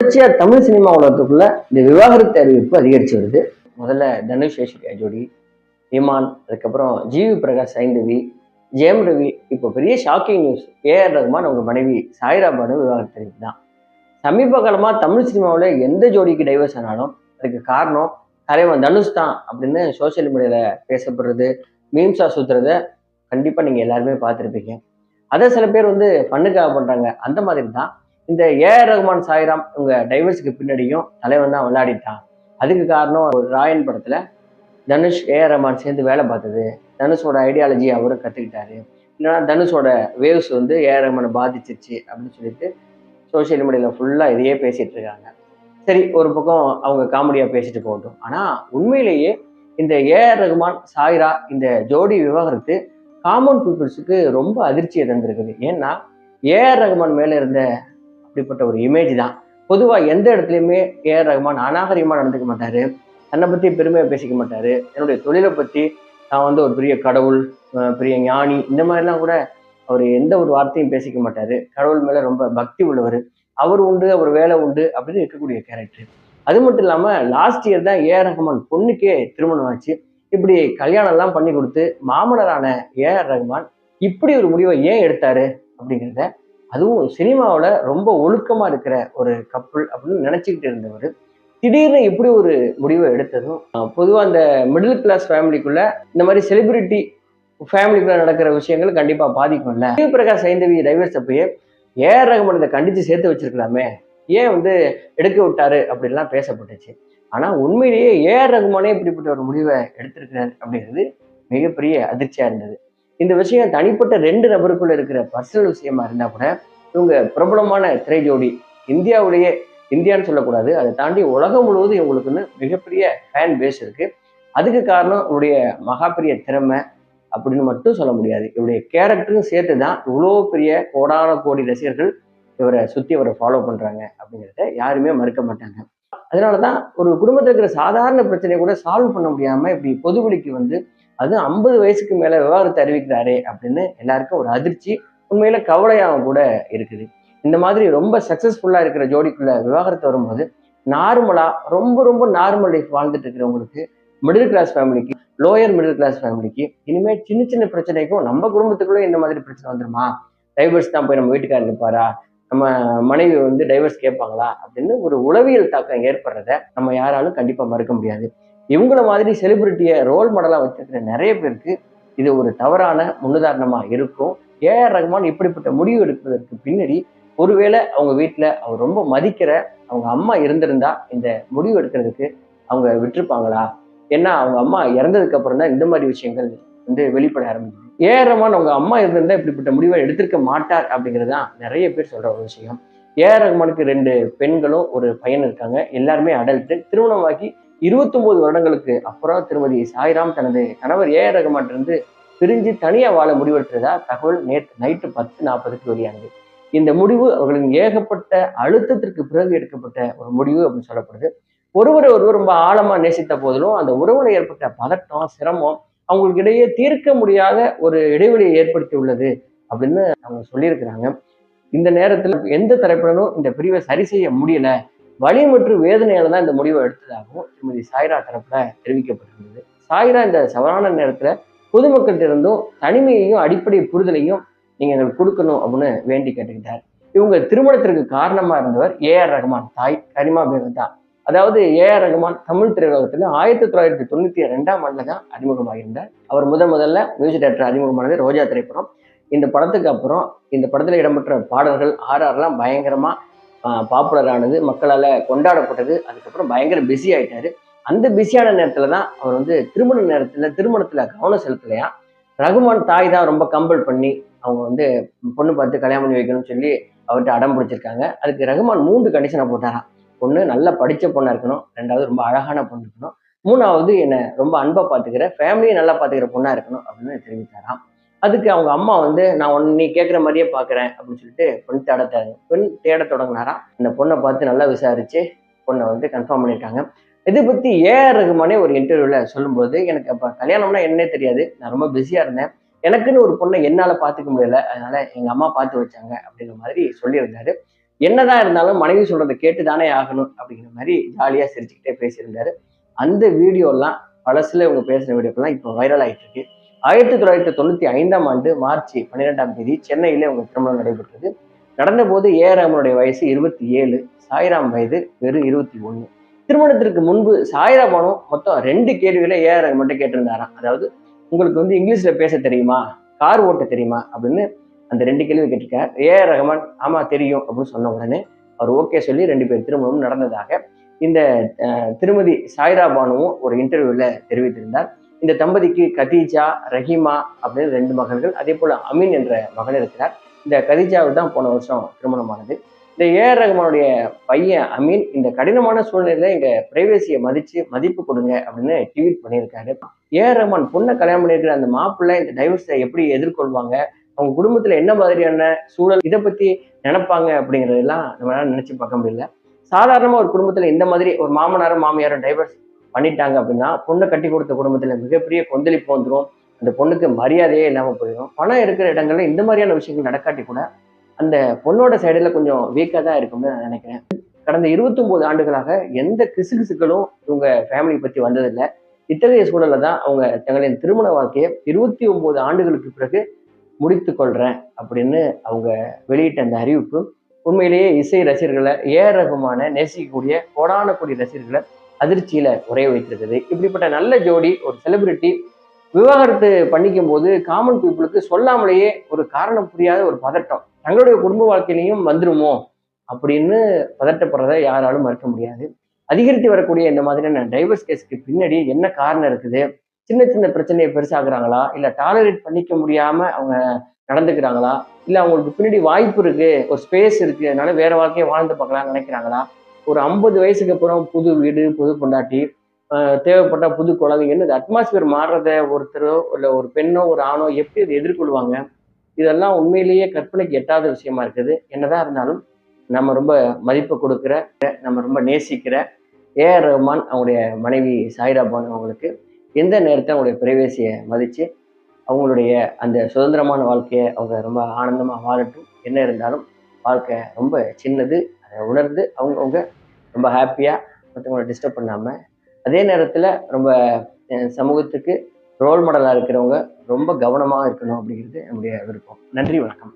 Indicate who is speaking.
Speaker 1: தொடர்ச்சியா தமிழ் சினிமா உலகத்துக்குள்ள இந்த விவாகரத்து அறிவிப்பு அதிகரிச்சு வருது. முதல்ல தனுஷ் ஐஸ்வர்யா ஜோடி இமான் அதுக்கப்புறம் ஜிவி பிரகாஷ் சைந்தவி ஜெயம் ரவி. இப்போ பெரிய ஷாக்கிங் நியூஸ். ஏஆர் ரகுமான் அவங்க மனைவி சாய்ரா பானு விவாகரத்து அறிவிப்பு தான். சமீப காலமா தமிழ் சினிமாவில் எந்த ஜோடிக்கு டைவர்ஸ் ஆனாலும் அதுக்கு காரணம் தலைவன் தனுஷ் தான் அப்படின்னு சோஷியல் மீடியால பேசப்படுறது மீம்ஸா சுத்துறத கண்டிப்பா நீங்க எல்லாருமே பார்த்துருப்பீங்க. அதை சில பேர் வந்து ஃபண்ணுக்காக பண்றாங்க. அந்த மாதிரி தான் இந்த ஏஆர் ரகுமான் சாய்ராம் இவங்க டைவர்ஸுக்கு பின்னாடியும் தலைவன் தான் விளையாடிட்டான். அதுக்கு காரணம் ஒரு ராயன் படத்தில் தனுஷ் ஏஆர் ரஹ்மான் சேர்ந்து வேலை பார்த்தது. தனுஷோட ஐடியாலஜி அவரும் கற்றுக்கிட்டாரு இல்லைன்னா தனுஷோட வேவ்ஸ் வந்து ஏஆர் ரஹ்மானை பாதிச்சிருச்சு அப்படின்னு சொல்லிட்டு சோஷியல் மீடியாவில் ஃபுல்லாக இதையே பேசிகிட்டு இருக்காங்க. சரி ஒரு பக்கம் அவங்க காமெடியாக பேசிட்டு போகட்டும் ஆனால் உண்மையிலேயே இந்த ஏஆர் ரகுமான் சாய்ரா இந்த ஜோடி விவகாரத்து காமன் பீப்புள்ஸுக்கு ரொம்ப அதிர்ச்சியை தந்திருக்குது. ஏன்னா ஏஆர் ரகுமான் மேலே இருந்த அப்படிப்பட்ட ஒரு இமேஜ் தான். பொதுவாக எந்த இடத்துலையுமே ஏஆர் ரகுமான் அநாகரிகமாக நடந்துக்க மாட்டார். தன்னை பற்றி பெருமையாக பேசிக்க மாட்டார். என்னுடைய தொழிலை பற்றி நான் வந்து ஒரு பெரிய கடவுள் பெரிய ஞானி இந்த மாதிரிலாம் கூட அவர் எந்த ஒரு வார்த்தையும் பேசிக்க மாட்டார். கடவுள் மேலே ரொம்ப பக்தி உள்ளவர். அவர் உண்டு அவர் வேலை உண்டு அப்படின்னு இருக்கக்கூடிய கேரக்டர் அது மட்டும் இல்லாமல் லாஸ்ட் இயர் தான் ஏஆர் ரஹ்மான் பொண்ணுக்கே திருமணம் ஆச்சு. இப்படி கல்யாணம்லாம் பண்ணி கொடுத்து மாமனரான ஏஆர் ரஹ்மான் இப்படி ஒரு முடிவை ஏன் எடுத்தாரு அப்படிங்கிறத அதுவும் சினிமாவில் ரொம்ப ஒழுக்கமாக இருக்கிற ஒரு கப்புள் அப்படின்னு நினச்சிக்கிட்டு இருந்தவர். திடீர்னு இப்படி ஒரு முடிவை எடுத்ததும் பொதுவாக அந்த மிடில் கிளாஸ் ஃபேமிலிக்குள்ள இந்த மாதிரி செலிபிரிட்டி ஃபேமிலிக்குள்ள நடக்கிற விஷயங்கள் கண்டிப்பாக பாதிக்கும்ல. ஜிவி பிரகாஷ் சைந்தவி டைவர்ஸ் அப்பயே ஏஆர் ரகுமான் இதை சேர்த்து வச்சிருக்கலாமே ஏன் வந்து எடுக்க விட்டாரு அப்படின்லாம் பேசப்பட்டுச்சு. ஆனால் உண்மையிலேயே ஏஆர் ரகுமானே இப்படிப்பட்ட ஒரு முடிவை எடுத்திருக்கிறார் அப்படிங்கிறது மிகப்பெரிய அதிர்ச்சியாக இருந்தது. இந்த விஷயம் தனிப்பட்ட ரெண்டு நபருக்குள்ள இருக்கிற பர்சனல் விஷயமா இருந்தா கூட இவங்க பிரபலமான திரை ஜோடி இந்தியாவிலேயே இந்தியான்னு சொல்லக்கூடாது. அதை தாண்டி உலகம் முழுவதும் இவங்களுக்குன்னு மிகப்பெரிய ஃபேன் பேஸ் இருக்கு. அதுக்கு காரணம் இவருடைய மகாபெரிய திறமை அப்படின்னு மட்டும் சொல்ல முடியாது. இவருடைய கேரக்டரும் சேர்த்து தான் இவ்வளோ பெரிய கோடான கோடி ரசிகர்கள் இவரை சுற்றி அவரை ஃபாலோ பண்ணுறாங்க அப்படிங்கிறத யாருமே மறுக்க மாட்டாங்க. அதனால தான் ஒரு குடும்பத்தில் இருக்கிற சாதாரண பிரச்சனையை கூட சால்வ் பண்ண முடியாமல் இப்படி பொதுவெளிக்கு வந்து அது ஐம்பது வயசுக்கு மேலே விவாகரத்தை அறிவிக்கிறாரே அப்படின்னு எல்லாருக்கும் ஒரு அதிர்ச்சி உண்மையில கவலையாகவும் கூட இருக்குது. இந்த மாதிரி ரொம்ப சக்ஸஸ்ஃபுல்லாக இருக்கிற ஜோடிக்குள்ள விவாகரத்து வரும்போது நார்மலாக ரொம்ப ரொம்ப நார்மல் லைஃப் வாழ்ந்துட்டு இருக்கிறவங்களுக்கு மிடில் கிளாஸ் ஃபேமிலிக்கு லோயர் மிடில் கிளாஸ் ஃபேமிலிக்கு இனிமேல் சின்ன சின்ன பிரச்சனைக்கும் நம்ம குடும்பத்துக்குள்ளே இந்த மாதிரி பிரச்சனை வந்துருமா? டைவர்ஸ் தான் போய் நம்ம வீட்டுக்காரர் இருப்பாரா? நம்ம மனைவி வந்து டைவர்ஸ் கேட்பாங்களா? அப்படின்னு ஒரு உளவியல் தாக்கம் ஏற்படுறத நம்ம யாராலும் கண்டிப்பாக மறுக்க முடியாது. இவங்கள மாதிரி செலிபிரிட்டியை ரோல் மாடலாக வச்சிருக்கிற நிறைய பேருக்கு இது ஒரு தவறான முன்னுதாரணமாக இருக்கும். ஏஆர் ரகுமான் இப்படிப்பட்ட முடிவு எடுப்பதற்கு பின்னாடி ஒருவேளை அவங்க வீட்டில் அவர் ரொம்ப மதிக்கிற அவங்க அம்மா இருந்திருந்தா இந்த முடிவு எடுக்கிறதுக்கு அவங்க விட்டுருப்பாங்களா? ஏன்னா அவங்க அம்மா இறந்ததுக்கு அப்புறம் தான் இந்த மாதிரி விஷயங்கள் வந்து வெளிப்பட ஆரம்பிக்குது. ஏஆர் ரஹ்மான் அவங்க அம்மா இருந்திருந்தா இப்படிப்பட்ட முடிவை எடுத்திருக்க மாட்டார் அப்படிங்கிறது தான் நிறைய பேர் சொல்ற ஒரு விஷயம். ஏஆர் ரஹ்மானுக்கு ரெண்டு பெண்களும் ஒரு பையன் இருக்காங்க. எல்லாருமே அடல்ட்டு திருமணமாக்கி இருபத்தொன்பது வருடங்களுக்கு அப்புறம் திருமதி சாய்ராம் தனது கணவர் ஏஆர் ரகுமான் இருந்து பிரிஞ்சு தனியா வாழ முடிவெடுத்ததா தகவல் நேற்று நைட்டு பத்து நாற்பதுக்கு வெளியானது. இந்த முடிவு அவர்களின் ஏகப்பட்ட அழுத்தத்திற்கு பிறகு எடுக்கப்பட்ட ஒரு முடிவு அப்படின்னு சொல்லப்படுது. ஒருவரை ஒருவர் ரொம்ப ஆழமா நேசித்த போதிலும் அந்த உறவுல ஏற்பட்ட பதட்டம் சிரமம் அவங்களுக்கு இடையே தீர்க்க முடியாத ஒரு இடைவெளியை ஏற்படுத்தி உள்ளது அப்படின்னு அவங்க சொல்லியிருக்கிறாங்க. இந்த நேரத்தில் எந்த தரப்பினரும் இந்த பிரிவை சரி செய்ய முடியல. வலி மற்றும் வேதனையால தான் இந்த முடிவை எடுத்ததாகவும் திருமதி சாய்ரா தரப்புல தெரிவிக்கப்பட்டிருந்தது. சாய்ரா இந்த சவரான நேரத்துல பொதுமக்கள்கிட்ட இருந்தும் தனிமையையும் அடிப்படை புரிதலையும் நீங்க எங்களுக்கு கொடுக்கணும் அப்படின்னு வேண்டி கேட்டுக்கிட்டார். இவங்க திருமணத்திற்கு காரணமா இருந்தவர் ஏஆர் ரஹ்மான் தாய் கரிமா பேகம் தான் அதாவது ஏஆர் ரஹ்மான் தமிழ் திரையுலகத்துல ஆயிரத்தி தொள்ளாயிரத்தி தொண்ணூத்தி ரெண்டாம் ஆண்டுல தான் அறிமுகமாகியிருந்தார். அவர் முதன் முதல்ல மியூசிக் டேரக்டர் அறிமுகமானது ரோஜா திரைப்படம். இந்த படத்துக்கு அப்புறம் இந்த படத்துல இடம்பெற்ற பாடல்கள் ஆர்ஆர்லாம் பயங்கரமா பாப்புலர் ஆனது கொண்டாடப்பட்டது. அதுக்கப்புறம் பயங்கர பிஸி ஆயிட்டாரு. அந்த பிஸியான நேரத்தில் தான் அவர் வந்து திருமண நேரத்தில் திருமணத்தில் கவனம் செலுத்தலையா? ரகுமான் தாய் தான் ரொம்ப கம்பல் பண்ணி அவங்க வந்து பொண்ணு பார்த்து கல்யாணம் பண்ணி வைக்கணும்னு சொல்லி அவர்கிட்ட அடம் பிடிச்சிருக்காங்க. அதுக்கு ரகுமான் மூன்று கண்டிஷனை போட்டாராம் ஒன்று நல்லா படித்த பொண்ணாக இருக்கணும். ரெண்டாவது ரொம்ப அழகான பொண்ணு இருக்கணும். மூணாவது என்னை ரொம்ப அன்பை பார்த்துக்கிற ஃபேமிலியை நல்லா பார்த்துக்கிற பொண்ணாக இருக்கணும் அப்படின்னு தெரிவித்தாராம். அதுக்கு அவங்க அம்மா வந்து நான் ஒன்று நீ கேட்குற மாதிரியே பார்க்குறேன் அப்படின்னு சொல்லிட்டு பெண் தேட தேட பெண் தேட தொடங்கினாராம் அந்த பொண்ணை பார்த்து நல்லா விசாரித்து பொண்ணை வந்து கன்ஃபார்ம் பண்ணியிருக்காங்க இதை பற்றி ஏஆர் ரகுமானே ஒரு இன்டர்வியூவில் சொல்லும்போது எனக்கு அப்போ கல்யாணம்னா என்னன்னே தெரியாது. நான் ரொம்ப பிஸியாக இருந்தேன். எனக்குன்னு ஒரு பொண்ணை என்னால் பார்த்துக்க முடியல. அதனால எங்கள் அம்மா பார்த்து வச்சாங்க அப்படிங்கிற மாதிரி சொல்லியிருந்தாரு. என்னதான் இருந்தாலும் மனைவி சொல்கிறத கேட்டு தானே ஆகணும் அப்படிங்கிற மாதிரி ஜாலியாக சிரிச்சுக்கிட்டே பேசியிருந்தாரு. அந்த வீடியோலாம் பழசில் இவங்க பேசுகிற வீடியோக்கெல்லாம் இப்போ வைரல் ஆகிட்டு இருக்கு. ஆயிரத்தி தொள்ளாயிரத்தி தொண்ணூற்றி ஐந்தாம் ஆண்டு மார்ச் பன்னிரெண்டாம் தேதி சென்னையில அவங்க திருமணம் நடைபெற்றது. நடந்தபோது ஏ ஆர் வயசு இருபத்தி ஏழு சாய்ராம் வயது வெறும் இருபத்தி ஒன்று திருமணத்திற்கு முன்பு சாய்ரா பானு மொத்தம் ரெண்டு கேள்விகளை ஏ ஆர் மட்டும் கேட்டிருந்தாராம். அதாவது உங்களுக்கு வந்து இங்கிலீஷில் பேச தெரியுமா? கார் ஓட்ட தெரியுமா? அப்படின்னு அந்த ரெண்டு கேள்வி கேட்டிருக்கார். ஏ ஆர் ரஹ்மான் ஆமா தெரியும் அப்படின்னு சொன்ன உடனே அவர் ஓகே சொல்லி ரெண்டு பேர் திருமணம் நடந்ததாக இந்த திருமதி சாய்ரா பானுவும் ஒரு இன்டர்வியூவில் தெரிவித்திருந்தார். இந்த தம்பதிக்கு கதீஜா ரஹீமா அப்படின்னு ரெண்டு மகன்கள் அதே போல் அமீன் என்ற மகன் இருக்கிறார். இந்த கதீஜாவுக்கு தான் போன வருஷம் திருமணமானது. இந்த ஏஆர் ரகுமானுடைய ரஹ்மானுடைய பையன் அமீன் இந்த கடினமான சூழ்நிலையில எங்க பிரைவேசியை மதிச்சு மதிப்பு கொடுங்க அப்படின்னு ட்வீட் பண்ணியிருக்காரு. ஏ ஆர் ரஹ்மான் பொண்ணை கல்யாணம் பண்ணியிருக்கிற அந்த மாப்பிள்ளை இந்த டைவர்ஸை எப்படி எதிர்கொள்வாங்க? அவங்க குடும்பத்துல என்ன மாதிரியான சூழல் இதை பத்தி நினைப்பாங்க அப்படிங்கிறதெல்லாம் நம்மளால நினைச்சு பார்க்க முடியல. சாதாரணமா ஒரு குடும்பத்துல இந்த மாதிரி ஒரு மாமனாரும் மாமியாரும் டைவர்ஸ் பண்ணிட்டாங்க அப்படின்னா பொண்ணை கட்டி கொடுத்த குடும்பத்துல மிகப்பெரிய கொந்தளிப்பு வந்துடும் அந்த பொண்ணுக்கு மரியாதையே இல்லாமல் போயிடும் பணம் இருக்கிற இடங்கள்ல இந்த மாதிரியான விஷயங்கள் நடக்காட்டி கூட அந்த பொண்ணோட சைடுல கொஞ்சம் வீக்காக தான் இருக்கும்னு நான் நினைக்கிறேன். கடந்த 29 ஆண்டுகளாக எந்த கிசுகிசுக்களும் இவங்க ஃபேமிலி பற்றி வந்ததில்லை. இத்தகைய சூழல்ல தான் அவங்க தங்களின் திருமண வாழ்க்கையை இருபத்தி ஒம்பது ஆண்டுகளுக்கு பிறகு முடித்து கொள்கிறேன் அப்படின்னு அவங்க வெளியிட்ட அந்த அறிவிப்பு. உண்மையிலேயே இசை ரசிகர்களை ஏ ஆர் நேசிக்கக்கூடிய கோடான கோடி ரசிகர்களை அதிர்ச்சியில உரைய வைத்திருக்குது. இப்படிப்பட்ட நல்ல ஜோடி ஒரு செலிபிரிட்டி விவாகரத்து பண்ணிக்கும் போது காமன் பீப்புளுக்கு சொல்லாமலேயே ஒரு காரணம் புரியாத ஒரு பதட்டம். தங்களுடைய குடும்ப வாழ்க்கையிலையும் வந்துருமோ அப்படின்னு பதட்டப்படுறதை யாராலும் மறுக்க முடியாது. அதிகரித்து வரக்கூடிய இந்த மாதிரியான டைவர்ஸ் கேஸ்க்கு பின்னாடி என்ன காரணம் இருக்குது? சின்ன சின்ன பிரச்சனையை பெருசாகிறாங்களா இல்லை டாலரேட் பண்ணிக்க முடியாம அவங்க நடந்துக்கிறாங்களா? இல்லை அவங்களுக்கு பின்னாடி வாய்ப்பு இருக்கு ஒரு ஸ்பேஸ் இருக்கு அதனால வேற வாழ்க்கையை வாழ்ந்து பார்க்கலாம்னு நினைக்கிறாங்களா? ஒரு ஐம்பது வயசுக்கு அப்புறம் புது வீடு புது பொண்டாட்டி தேவைப்பட்ட புது குழந்தை என்னது அட்மாஸ்பியர் மாறுறத ஒருத்தரோ இல்லை ஒரு பெண்ணோ ஒரு ஆணோ எப்படி அதை எதிர்கொள்வாங்க? இதெல்லாம் உண்மையிலேயே கற்பனைக்கு எட்டாத விஷயமா இருக்குது. என்னதான் இருந்தாலும் நம்ம ரொம்ப மதிப்பு கொடுக்குற நம்ம ரொம்ப நேசிக்கிற ஏஆர் ரஹ்மான் அவங்களுடைய மனைவி சாயிரா பானு அவங்களுக்கு எந்த நேரத்தை அவங்களுடைய பிரைவேசியை மதித்து அவங்களுடைய அந்த சுதந்திரமான வாழ்க்கையை அவங்க ரொம்ப ஆனந்தமாக வாழட்டும். என்ன இருந்தாலும் வாழ்க்கை ரொம்ப சின்னது அதை உணர்ந்து அவங்கவுங்க ரொம்ப ஹாப்பியாக மற்றவங்களை டிஸ்டர்ப் பண்ணாமல் அதே நேரத்தில் ரொம்ப சமூகத்துக்கு ரோல் மாடலாக இருக்கிறவங்க ரொம்ப கவனமாக இருக்கணும் அப்படிங்கிறது நம்முடைய விருப்பம். நன்றி வணக்கம்.